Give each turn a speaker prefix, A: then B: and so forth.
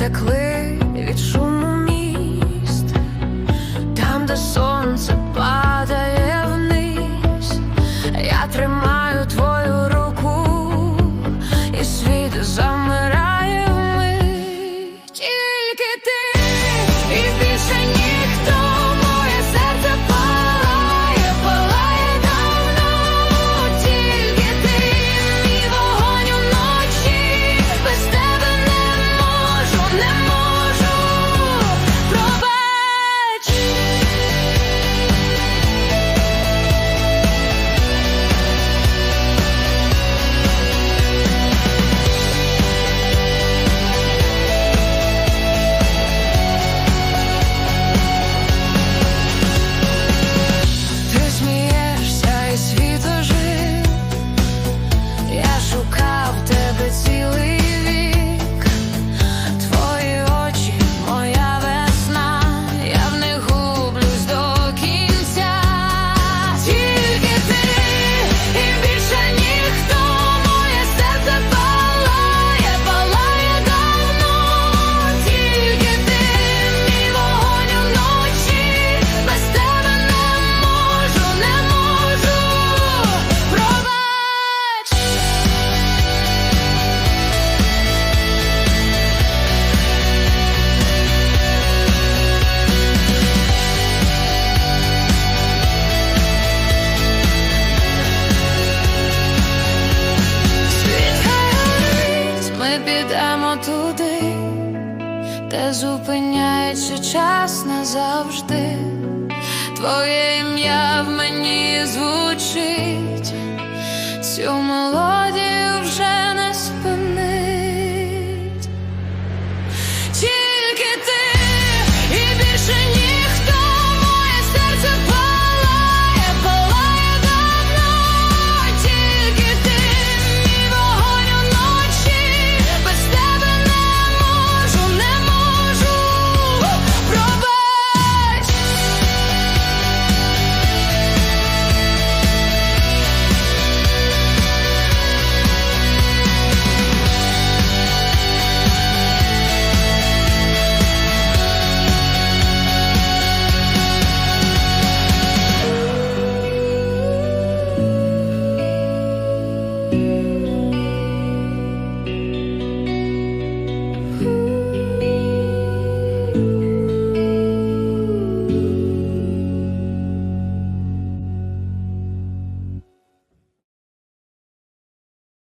A: втекли від шуму міст, там, де сонце. де зупиняється час назавжди, твоє ім'я в мені звучить цю молоді.